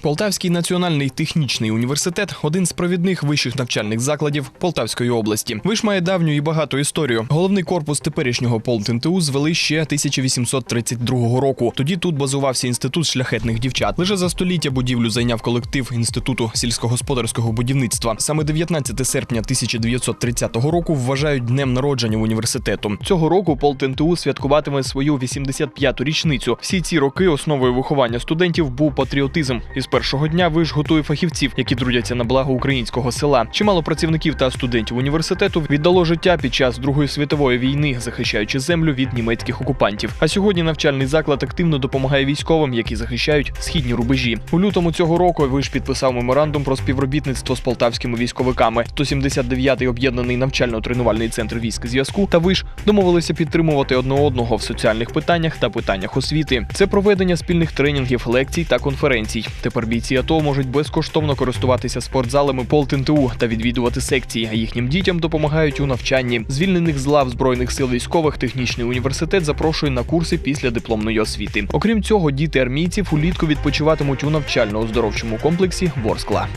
Полтавський національний технічний університет один з провідних вищих навчальних закладів Полтавської області. Виш має давню і багату історію. Головний корпус теперішнього ПолтНТУ звели ще 1832 року. Тоді тут базувався інститут шляхетних дівчат. Лише за століття будівлю зайняв колектив інституту сільськогосподарського будівництва. Саме 19 серпня 1930 року вважають днем народження університету. Цього року ПолтНТУ святкуватиме свою 85-ту річницю. Всі ці роки основою виховання студентів був патріотизм. Першого дня виш готує фахівців, які трудяться на благо українського села. Чимало працівників та студентів університету віддало життя під час Другої світової війни, захищаючи землю від німецьких окупантів. А сьогодні навчальний заклад активно допомагає військовим, які захищають східні рубежі. У лютому цього року виш підписав меморандум про співробітництво з полтавськими військовиками. 179-й об'єднаний навчально-тренувальний центр військ зв'язку та виш домовилися підтримувати одне одного в соціальних питаннях та питаннях освіти. Це проведення спільних тренінгів, лекцій та конференцій. Тепер бійці АТО можуть безкоштовно користуватися спортзалами ПолтНТУ та відвідувати секції. А їхнім дітям допомагають у навчанні. Звільнених з лав збройних сил військових технічний університет запрошує на курси після дипломної освіти. Окрім цього, діти армійців улітку відпочиватимуть у навчально-оздоровчому комплексі Ворскла.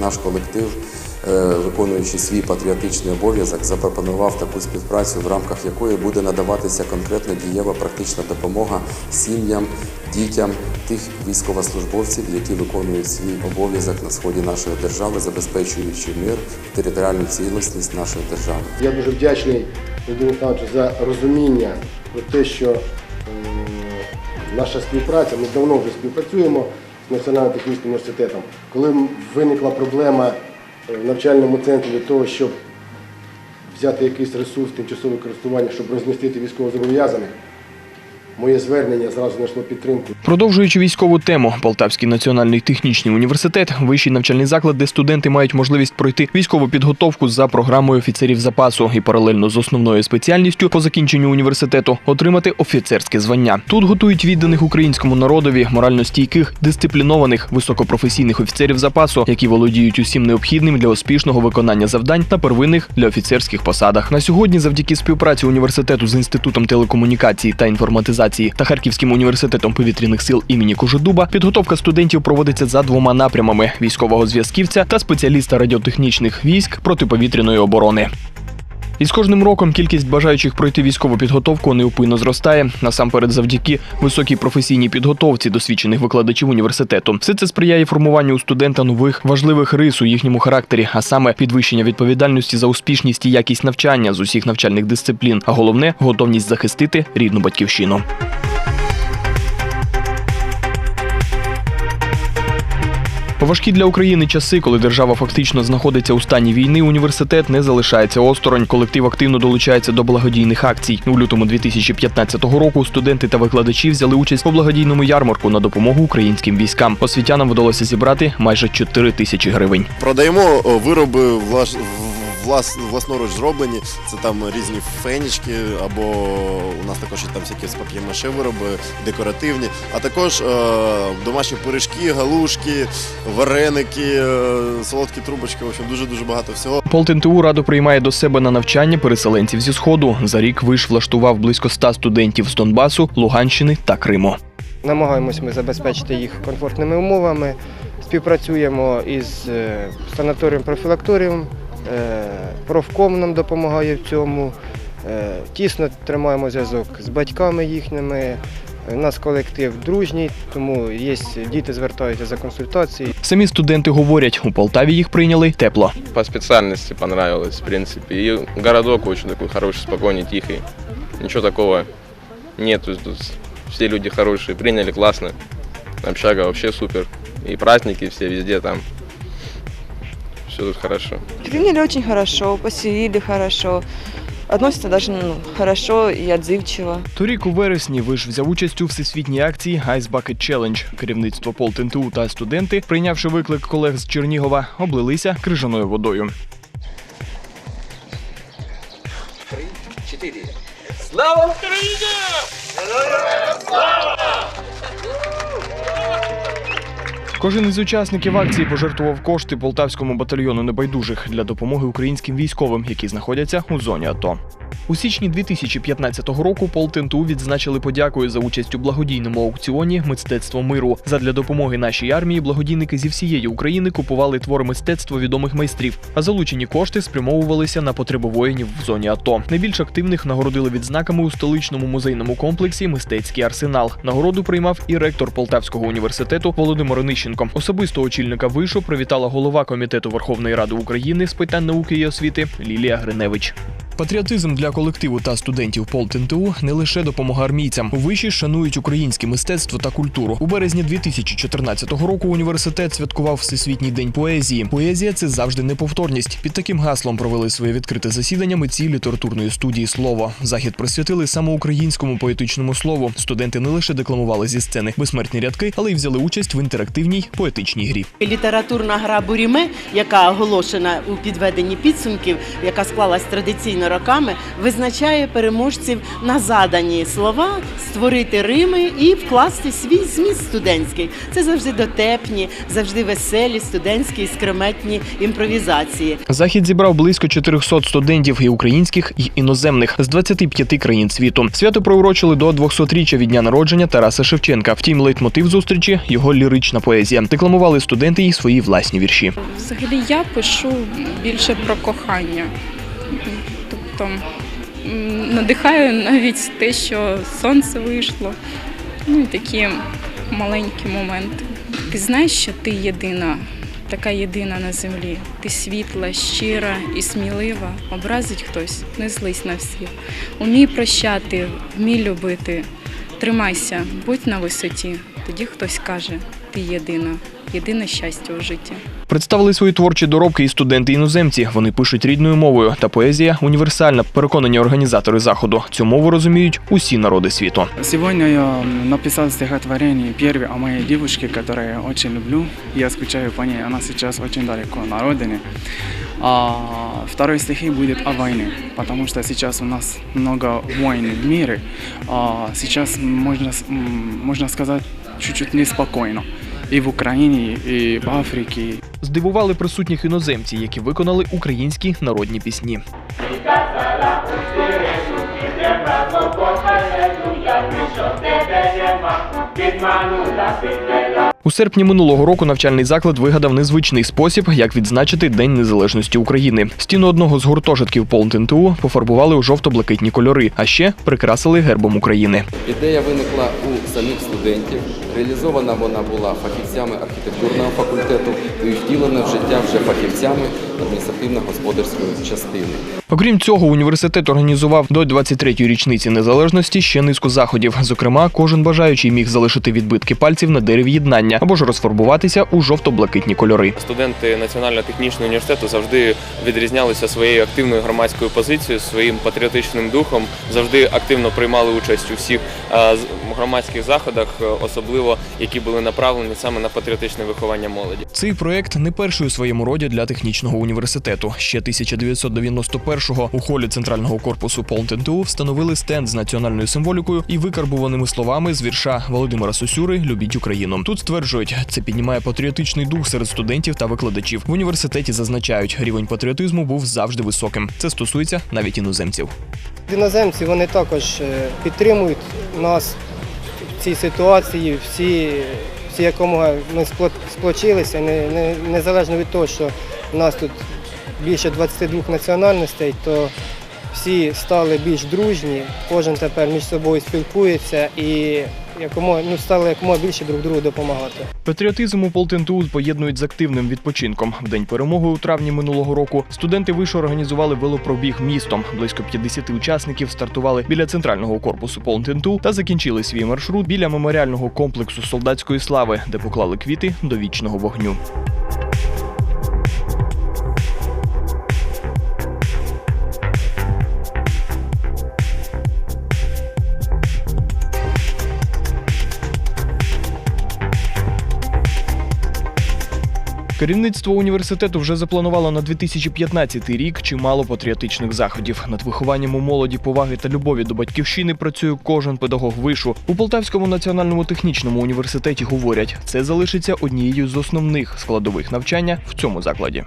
Наш колектив, виконуючи свій патріотичний обов'язок, запропонував таку співпрацю, в рамках якої буде надаватися конкретно дієва практична допомога сім'ям, дітям тих військовослужбовців, які виконують свій обов'язок на сході нашої держави, забезпечуючи мир, територіальну цілісність нашої держави. Я дуже вдячний Олександровичу за розуміння про те, що е, наша співпраця, ми давно вже співпрацюємо з Національним технічним університетом. Коли виникла проблема е, в навчальному центрі для того, щоб взяти якийсь ресурс тимчасове користування, щоб розмістити військовозобов'язаних, моє звернення зразу знайшло підтримку. Продовжуючи військову тему, Полтавський національний технічний університет вищий навчальний заклад, де студенти мають можливість пройти військову підготовку за програмою офіцерів запасу і паралельно з основною спеціальністю по закінченню університету отримати офіцерське звання. Тут готують відданих українському народові, морально стійких, дисциплінованих, високопрофесійних офіцерів запасу, які володіють усім необхідним для успішного виконання завдань на первинних для офіцерських посадах. На сьогодні, завдяки співпраці університету з інститутом телекомунікації та інформатизації та Харківським університетом повітряних сил імені Кожедуба, підготовка студентів проводиться за двома напрямами: військового зв'язківця та спеціаліста радіотехнічних військ протиповітряної оборони. І з кожним роком кількість бажаючих пройти військову підготовку неупинно зростає, насамперед завдяки високій професійній підготовці досвідчених викладачів університету. Все це сприяє формуванню у студента нових важливих рис у їхньому характері, а саме підвищення відповідальності за успішність і якість навчання з усіх навчальних дисциплін, а головне готовність захистити рідну батьківщину. Важкі для України часи, коли держава фактично знаходиться у стані війни, університет не залишається осторонь. Колектив активно долучається до благодійних акцій. У лютому 2015 року студенти та викладачі взяли участь у благодійному ярмарку на допомогу українським військам. Освітянам вдалося зібрати майже 4 тисячі гривень. Продаємо вироби влас, влас, власноруч зроблені. Це там різні фенічки, або у нас також є там всякі з пап'ємаше вироби, декоративні, а також е, домашні пиріжки, галушки, вареники, е, солодкі трубочки. В общем, дуже-дуже багато всього. ПолтНТУ радо приймає до себе на навчання переселенців зі сходу. За рік виш влаштував близько 100 студентів з Донбасу, Луганщини та Криму. Намагаємось ми забезпечити їх комфортними умовами. Співпрацюємо із е, санаторієм профілакторіум, е, профком нам допомагає в цьому. Е, Тісно тримаємо зв'язок з батьками їхніми. У нас колектив дружній, тому є діти звертаються за консультацією. Самі студенти говорять, у Полтаві їх прийняли тепло. по специальности понравилось, в принципе. И городок очень такой хороший, спокойный, тихий. Ничего такого нет. То тут все люди хорошие, приняли классно. Общага вообще супер. И праздники все везде там. Все тут хорошо. Приняли очень хорошо, поселили хорошо. Относятся даже ну, хорошо и отзывчиво. Торік у вересні виш взяв участь у всесвітній акції Ice Bucket Challenge. Керівництво ПолтНТУ та студенти, прийнявши виклик колег з Чернігова, облилися крижаною водою. Кожен із учасників акції пожертвував кошти полтавському батальйону небайдужих для допомоги українським військовим, які знаходяться у зоні АТО. У січні 2015 року Полтенту відзначили подякою за участь у благодійному аукціоні Мистецтво миру. Задля допомоги нашій армії благодійники зі всієї України купували твори мистецтва відомих майстрів, а залучені кошти спрямовувалися на потреби воїнів в зоні АТО. Найбільш активних нагородили відзнаками у столичному музейному комплексі Мистецький арсенал. Нагороду приймав і ректор Полтавського університету Володимир Онищенко. Особисто очільника вишу привітала голова комітету Верховної Ради України з питань науки і освіти Лілія Гриневич. Патріотизм для колективу та студентів ПолтНТУ не лише допомога армійцям. У виші шанують українське мистецтво та культуру. У березні 2014 року університет святкував Всесвітній день поезії. Поезія це завжди неповторність. Під таким гаслом провели своє відкрите засідання митці літературної студії Слово. Захід присвятили саме українському поетичному слову. Студенти не лише декламували зі сцени безсмертні рядки, але й взяли участь в інтерактивній поетичній грі. Літературна гра Буріме, яка оголошена у підведенні підсумків, яка склалась традиційно роками, визначає переможців на задані слова, створити рими і вкласти свій зміст студентський. Це завжди дотепні, завжди веселі студентські скрометні імпровізації. Захід зібрав близько 400 студентів і українських, і іноземних з 25 країн світу. Свято приурочили до 200-річчя від дня народження Тараса Шевченка. Втім, лейтмотив зустрічі його лірична поезія. Декламували студенти й свої власні вірші. Взагалі я пишу більше про кохання. Тобто м, надихаю навіть те, що сонце вийшло. Ну і такі маленькі моменти. Ти знаєш, що ти єдина, така єдина на землі. Ти світла, щира і смілива. Образить хтось, не злись на всіх. Умій прощати, вмій любити. Тримайся, будь на висоті. Тоді хтось каже, ти єдина, єдине щастя у житті. Представили свої творчі доробки і студенти-іноземці. Вони пишуть рідною мовою, та поезія універсальна. Переконані організатори заходу. Цю мову розуміють усі народи світу. Сегодня я написал стихотворение первое о моей девушке, которую я очень люблю. Я скучаю по ней, она сейчас очень далеко на родине. А второй стихи будет о войне, потому что сейчас у нас много войн в мире. А сейчас можно, с- м, можно сказать чуть-чуть неспокойно. И в Украине, и в Африке, Здивували присутніх іноземці, які виконали українські народні пісні. У серпні минулого року навчальний заклад вигадав незвичний спосіб, як відзначити День Незалежності України. Стіну одного з гуртожитків ПолтНТУ пофарбували у жовто-блакитні кольори, а ще прикрасили гербом України. Ідея виникла у самих студентів. Реалізована вона була фахівцями архітектурного факультету і втілена в життя вже фахівцями адміністративно-господарської частини. Окрім цього, університет організував до 23-ї річниці незалежності ще низку заходів. Зокрема, кожен бажаючий міг залишити відбитки пальців на дереві єднання або ж розфарбуватися у жовто-блакитні кольори. Студенти Національно-технічного університету завжди відрізнялися своєю активною громадською позицією, своїм патріотичним духом, завжди активно приймали участь у всіх е, громадських заходах, е, особливо які були направлені саме на патріотичне виховання молоді. Цей проект не перший у своєму роді для технічного університету. Ще 1991-го у холі центрального корпусу ПолтНТУ встановили стенд з національною символікою і викарбуваними словами з вірша Володимира Сосюри Любіть Україну. Тут стверджують, це піднімає патріотичний дух серед студентів та викладачів. В університеті зазначають, рівень патріотизму був завжди високим. Це стосується навіть іноземців. Іноземці вони також е, підтримують нас в цій ситуації. Всі, всі якомога ми спло- сплочилися, не, не, незалежно від того, що в нас тут більше 22 національностей, то всі стали більш дружні, кожен тепер між собою спілкується і якомога, ну, стали якомога більше друг другу допомагати. Патріотизм у Полтенту поєднують з активним відпочинком. В день перемоги у травні минулого року студенти вишу організували велопробіг містом. Близько 50 учасників стартували біля центрального корпусу Полтенту та закінчили свій маршрут біля меморіального комплексу солдатської слави, де поклали квіти до вічного вогню. Керівництво університету вже запланувало на 2015 рік чимало патріотичних заходів. Над вихованням у молоді поваги та любові до батьківщини працює кожен педагог вишу. У Полтавському національному технічному університеті говорять, це залишиться однією з основних складових навчання в цьому закладі.